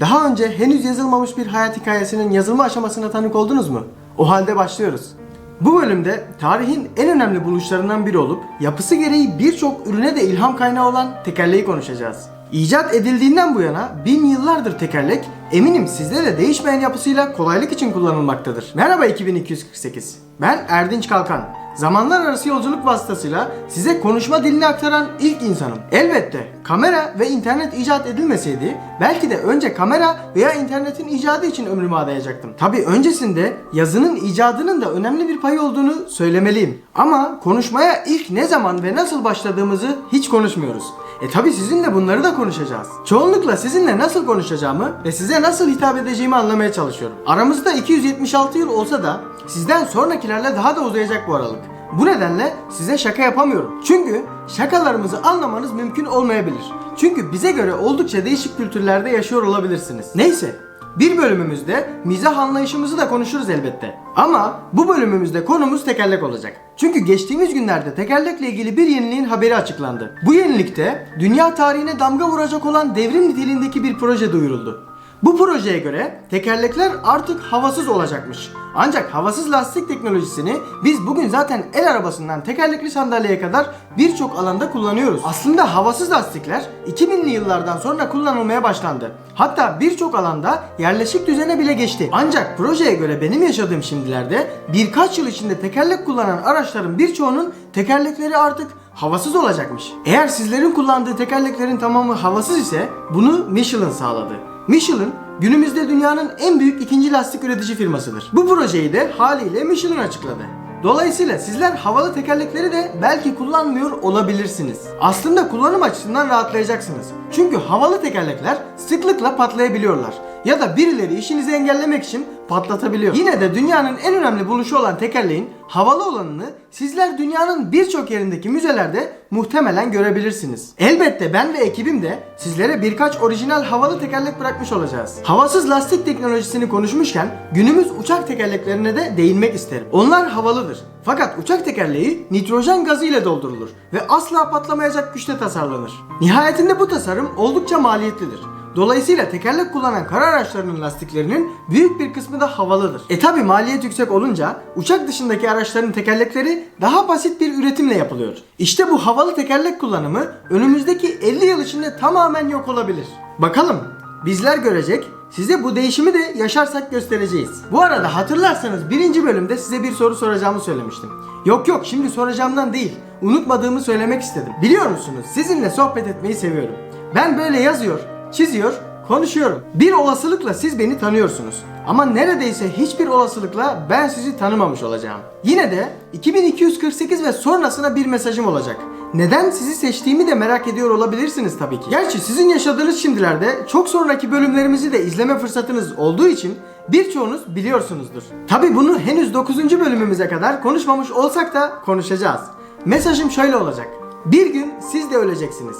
Daha önce henüz yazılmamış bir hayat hikayesinin yazılma aşamasına tanık oldunuz mu? O halde başlıyoruz. Bu bölümde tarihin en önemli buluşlarından biri olup yapısı gereği birçok ürüne de ilham kaynağı olan tekerleği konuşacağız. İcat edildiğinden bu yana bin yıllardır tekerlek eminim sizde de değişmeyen yapısıyla kolaylık için kullanılmaktadır. Merhaba 2248. Ben Erdinç Kalkan. Zamanlar arası yolculuk vasıtasıyla size konuşma dilini aktaran ilk insanım. Elbette kamera ve internet icat edilmeseydi belki de önce kamera veya internetin icadı için ömrümü adayacaktım. Tabi öncesinde yazının icadının da önemli bir payı olduğunu söylemeliyim. Ama konuşmaya ilk ne zaman ve nasıl başladığımızı hiç konuşmuyoruz. E tabi sizinle bunları da konuşacağız. Çoğunlukla sizinle nasıl konuşacağımı ve size nasıl hitap edeceğimi anlamaya çalışıyorum. Aramızda 276 yıl olsa da sizden sonrakilerle daha da uzayacak bu aralık. Bu nedenle size şaka yapamıyorum. Çünkü şakalarımızı anlamanız mümkün olmayabilir. Çünkü bize göre oldukça değişik kültürlerde yaşıyor olabilirsiniz. Neyse, bir bölümümüzde mizah anlayışımızı da konuşuruz elbette. Ama bu bölümümüzde konumuz tekerlek olacak. Çünkü geçtiğimiz günlerde tekerlekle ilgili bir yeniliğin haberi açıklandı. Bu yenilikte dünya tarihine damga vuracak olan devrim niteliğindeki bir proje duyuruldu. Bu projeye göre tekerlekler artık havasız olacakmış. Ancak havasız lastik teknolojisini biz bugün zaten el arabasından tekerlekli sandalyeye kadar birçok alanda kullanıyoruz. Aslında havasız lastikler 2000'li yıllardan sonra kullanılmaya başlandı. Hatta birçok alanda yerleşik düzene bile geçti. Ancak projeye göre benim yaşadığım şimdilerde birkaç yıl içinde tekerlek kullanan araçların birçoğunun tekerlekleri artık havasız olacakmış. Eğer sizlerin kullandığı tekerleklerin tamamı havasız ise bunu Michelin sağladı. Michelin günümüzde dünyanın en büyük ikinci lastik üretici firmasıdır. Bu projeyi de haliyle Michelin açıkladı. Dolayısıyla sizler havalı tekerlekleri de belki kullanmıyor olabilirsiniz. Aslında kullanım açısından rahatlayacaksınız. Çünkü havalı tekerlekler sıklıkla patlayabiliyorlar. Ya da birileri işinizi engellemek için patlatabiliyor. Yine de dünyanın en önemli buluşu olan tekerleğin havalı olanını sizler dünyanın birçok yerindeki müzelerde muhtemelen görebilirsiniz. Elbette ben ve ekibim de sizlere birkaç orijinal havalı tekerlek bırakmış olacağız. Havasız lastik teknolojisini konuşmuşken günümüz uçak tekerleklerine de değinmek isterim. Onlar havalıdır. Fakat uçak tekerleği nitrojen gazı ile doldurulur ve asla patlamayacak güçte tasarlanır. Nihayetinde bu tasarım oldukça maliyetlidir. Dolayısıyla tekerlek kullanan kara araçlarının lastiklerinin büyük bir kısmı da havalıdır. E tabi maliyet yüksek olunca uçak dışındaki araçların tekerlekleri daha basit bir üretimle yapılıyor. İşte bu havalı tekerlek kullanımı önümüzdeki 50 yıl içinde tamamen yok olabilir. Bakalım bizler görecek Size bu değişimi de yaşarsak göstereceğiz. Bu arada hatırlarsanız birinci bölümde size bir soru soracağımı söylemiştim. Yok yok şimdi soracağımdan değil. Unutmadığımı söylemek istedim. Biliyor musunuz sizinle sohbet etmeyi seviyorum. Ben böyle yazıyor, çiziyor, konuşuyorum. Bir olasılıkla siz beni tanıyorsunuz. Ama neredeyse hiçbir olasılıkla ben sizi tanımamış olacağım. Yine de 2248 ve sonrasına bir mesajım olacak. Neden sizi seçtiğimi de merak ediyor olabilirsiniz tabii ki. Gerçi sizin yaşadığınız şimdilerde çok sonraki bölümlerimizi de izleme fırsatınız olduğu için birçoğunuz biliyorsunuzdur. Tabii bunu henüz 9. bölümümüze kadar konuşmamış olsak da konuşacağız. Mesajım şöyle olacak. Bir gün siz de öleceksiniz.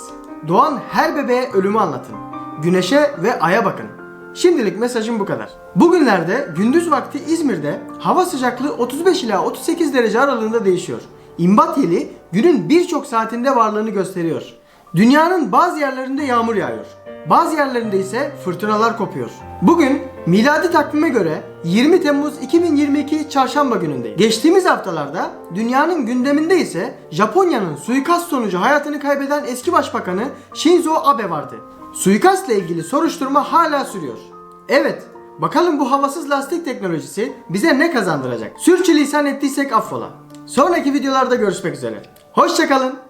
Doğan her bebeğe ölümü anlatın. Güneşe ve aya bakın. Şimdilik mesajım bu kadar. Bugünlerde gündüz vakti İzmir'de hava sıcaklığı 35 ila 38 derece aralığında değişiyor. İmbat yeli günün birçok saatinde varlığını gösteriyor. Dünyanın bazı yerlerinde yağmur yağıyor. Bazı yerlerinde ise fırtınalar kopuyor. Bugün miladi takvime göre 20 Temmuz 2022 çarşamba günündeyiz. Geçtiğimiz haftalarda dünyanın gündeminde ise Japonya'nın suikast sonucu hayatını kaybeden eski başbakanı Shinzo Abe vardı. Suikastla ilgili soruşturma hala sürüyor. Evet, bakalım bu havasız lastik teknolojisi bize ne kazandıracak? Sürçülisan ettiysek affola. Sonraki videolarda görüşmek üzere. Hoşçakalın.